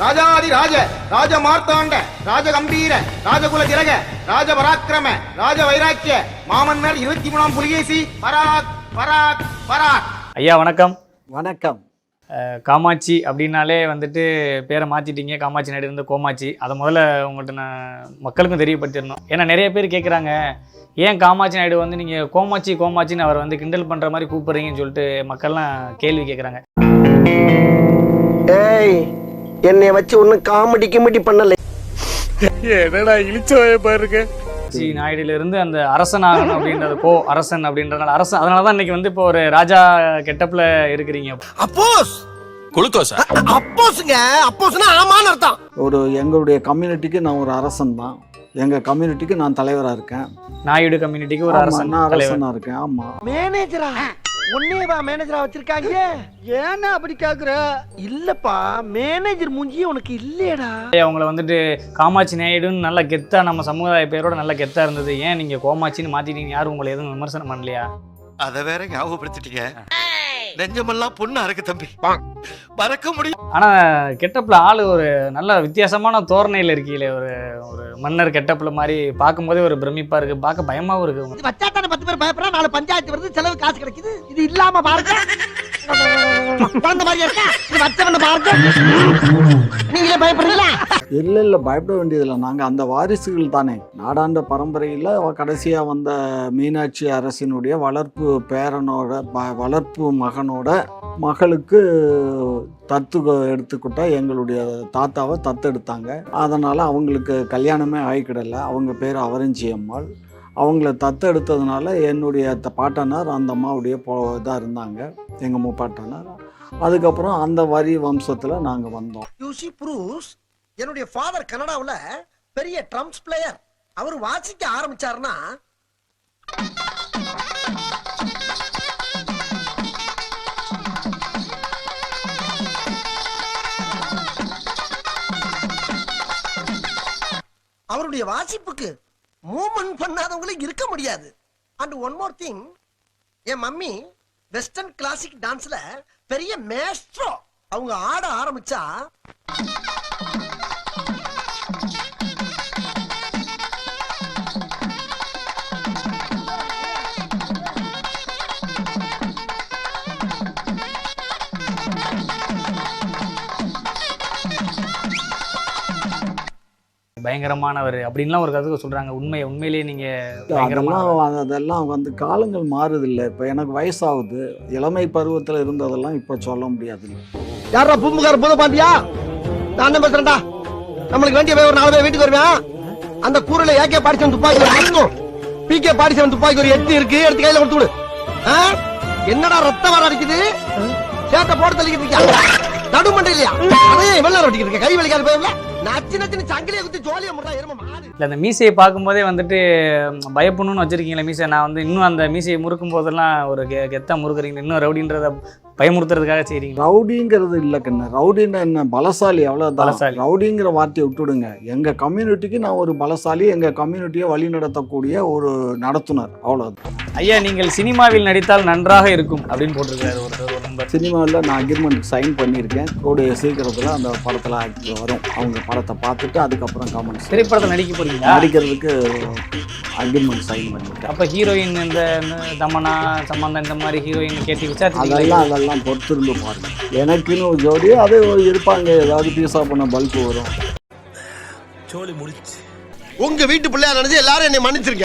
ராஜாதி ராஜ ராஜ மார்த்தாண்ட ராஜ கம்பீர ராஜகுல திலக ராஜ பராக்கிரம ராஜ வைராக்கிய மாமன்னர் இருபத்தி மூணாம் புலிகேசி பராக் பராக் பராக். ஐயா வணக்கம். வணக்கம். காமாட்சி அப்படின்னாலே வந்துட்டு பேரை மாற்றிட்டீங்க காமாட்சி இருந்து கோமாட்சி. அதை முதல்ல உங்கள்கிட்ட நான் மக்களுக்கும் தெரியப்படுத்திடணும். ஏன்னா நிறைய பேர் கேட்குறாங்க ஏன் காமாட்சி நாயுடு வந்து நீங்கள் கோமாட்சி கோமாட்சின்னு அவர் வந்து கிண்டல் பண்ணுற மாதிரி கூப்பிட்றீங்கன்னு சொல்லிட்டு மக்கள்லாம் கேள்வி கேட்குறாங்க ஏய் என்னை வச்சு ஒன்னும் காமெடி கிமெடி பண்ணல. காமாட்சி நாயுடுலேருந்து அந்த அரசன் ஆகணும் அப்படின்றது கோ அரசன் அப்படின்றதுனால அரசன் அதனால தான் இன்னைக்கு வந்து இப்போ ஒரு ராஜா கெட்டப்பில் இருக்கிறீங்க. அப்போஸ்! குளுக்கோஸா? அப்போஸ்ங்க அப்போஸ்னா ஆமான்னு அர்த்தம். ஒரு எங்களுடைய கம்யூனிட்டிக்கு நான் ஒரு அரசன் தான். எங்கள் கம்யூனிட்டிக்கு நான் தலைவராக இருக்கேன். நாயுடு கம்யூனிட்டிக்கு ஒரு அரசன் நான் அரசனாக இருக்கேன் ஆமாம் மேனேஜரா ஒன்னேவா மேனேஜரா வச்சிருக்காங்க? ஏன்னா அப்படி கேக்குற? இல்லப்பா மேனேஜர் மூஞ்சியே உனக்கு இல்லையடா. அவங்கள வந்துட்டு காமாட்சி நாயுடுன்னு நல்ல கெத்தா நம்ம சமுதாய பேரோட நல்ல கெத்தா இருந்தது. ஏன் நீங்க கோமாட்சின்னு மாத்திட்டீங்க யாரும் உங்களை எதுவும் விமர்சனம் பண்ணலையா? அத வேற ஞாபகப்படுத்திட்டீங்க. நெஞ்சமெல்லாம் பொண்ணா இருக்கு தம்பி. மறக்க முடியும் ஆனா கெட்டப்ல ஆளு ஒரு நல்ல வித்தியாசமான தோரணையில இருக்கீங்களே ஒரு ஒரு மன்னர் கெட்டப்ல மாதிரி பார்க்கும்போதே ஒரு பிரமிப்பா இருக்கு பார்க்க பயமாவும் இருக்கு. இது வச்சா தானே பத்து பேர் பயப்படுறா? நாலு பஞ்சாயத்து வருது செலவு காசு கிடைக்குது. இது இல்லாம பாருங்க. குழந்தை மாதிரி இருக்கா? இது வச்சவன பாருங்க. நீங்களே பயப்படுறீங்களா? இல்லை இல்லை பயப்பட வேண்டியதில்லை. நாங்கள் அந்த வாரிசுகள் தானே. நாடாண்ட பரம்பரையில் கடைசியாக வந்த மீனாட்சி அரசினுடைய வளர்ப்பு பேரனோட ப- வளர்ப்பு மகனோட மகளுக்கு தத்து எடுத்துக்கிட்டா எங்களுடைய தாத்தாவை தத்தெடுத்தாங்க. அதனால் அவங்களுக்கு கல்யாணமே ஆகிக்கிடல. அவங்க பேர் அவரஞ்சி அம்மாள். அவங்கள தத்தெடுத்ததுனால என்னுடைய த- பாட்டனார் அந்த அம்மாவுடைய போ இதாக இருந்தாங்க. எங்கள் மூப்பாட்டனார். அதுக்கப்புறம் அந்த வரி வம்சத்தில் நாங்கள் வந்தோம். யூசி ப்ரூஸ் என்னுடைய ஃபாதர் கனடாவில் பெரிய ட்ரம்ஸ் பிளேயர் அவர் வாசிக்க ஆரம்பிச்சாருன்னா அவருடைய வாசிப்புக்கு மூமெண்ட் பண்ணாதவங்களே இருக்க முடியாது. அண்ட் ஒன் மோர் திங் என் மம்மி வெஸ்டர்ன் கிளாசிக் டான்ஸ்ல பெரிய மேஸ்ட்ரோ அவங்க ஆட ஆரம்பிச்சா பயங்கரமானவர் அப்படின்லாம் ஒரு கருத்து சொல்றாங்க. உண்மை உண்மையிலேயே நீங்க பயங்கரமான அதெல்லாம் அதெல்லாம் வந்து காலங்கள் மாறுதில்லை. இப்போ எனக்கு வயசாகுது. இளமை பருவத்தில் இருந்ததெல்லாம் இப்போ சொல்ல முடியாது யாரா பூம்புகார பூத பாண்டியா நான் தான் பேசுறேன்டா? நம்மளுக்கு வேண்டிய ஒரு நாலு பேர் வீட்டுக்கு வருவேன். அந்த கூரையில ஏகே பாடிச்சவன் துப்பாக்கி ஒரு இருக்கும் பிகே பாடிச்சவன் துப்பாக்கி ஒரு எட்டு இருக்கு. எடுத்து கையில கொடுத்து விடு. ஆ? என்னடா ரத்தம் வர அடிக்குது? சேட்டை போட்டு தள்ளிக்கிட்டு இருக்கியா? நடுமண்டை இல்லையா அதே இவ்வளவு நேரம் அடிக்கிட்டு இருக்க. கை வலிக்காது போயிடல நச்சு நச்சுன்னு சங்கிலியை குத்தி ஜோலியை முடுறா எரும மாடு. இல்லை அந்த மீசையை பார்க்கும்போதே வந்துட்டு பயப்படணும்னு வச்சிருக்கீங்களே மீசை. நான் வந்து இன்னும் அந்த மீசையை முறுக்கும் போதெல்லாம் ஒரு கெ கெத்தா முறுக்குறீங்க இன்னும் ரவுடின்றத பயமுறுத்துறதுக்காக செய்றீங்க ரவுடிங்கிறது இல்லை கண்ணு. ரவுடின்னா என்ன? பலசாலி அவ்வளோதான் பலசாலி. ரவுடிங்கிற வார்த்தையை விட்டுடுங்க. எங்கள் கம்யூனிட்டிக்கு நான் ஒரு பலசாலி எங்கள் கம்யூனிட்டியை வழி நடத்தக்கூடிய ஒரு நடத்துனர். அவ்வளோதான் ஐயா நீங்கள் சினிமாவில் நடித்தால் நன்றாக இருக்கும் அப்படின்னு போட்டிருக்காரு ஒருத்தர். சினிமாவில் நான் அக்ரிமெண்ட் சைன் பண்ணியிருக்கேன். கூடிய சீக்கிரத்தில் அந்த படத்தில் ஆக்ட் வரும். அவங்க படத்தை பார்த்துட்டு அதுக்கப்புறம் கமெண்ட்ஸ் திரைப்படத்தில் நடிக்க போறீங்களா? நடிக்கிறதுக்கு அக்ரிமெண்ட் சைன் பண்ணிட்டேன். அப்ப ஹீரோயின் இந்த தமனா சம்பந்தம் இந்த மாதிரி ஹீரோயின் கேட்டு விசாரிச்சு அதெல்லாம் அதெல்லாம் பொறுத்திருந்து பாருங்க. எனக்குன்னு ஒரு ஜோடி அது இருப்பாங்க. ஏதாவது பீஸா பண்ண பல்ப் வரும். சோழி முடிச்சு உங்க வீட்டு பிள்ளையா நினைச்சு எல்லாரும் என்னை மன்னிச்சிருக்க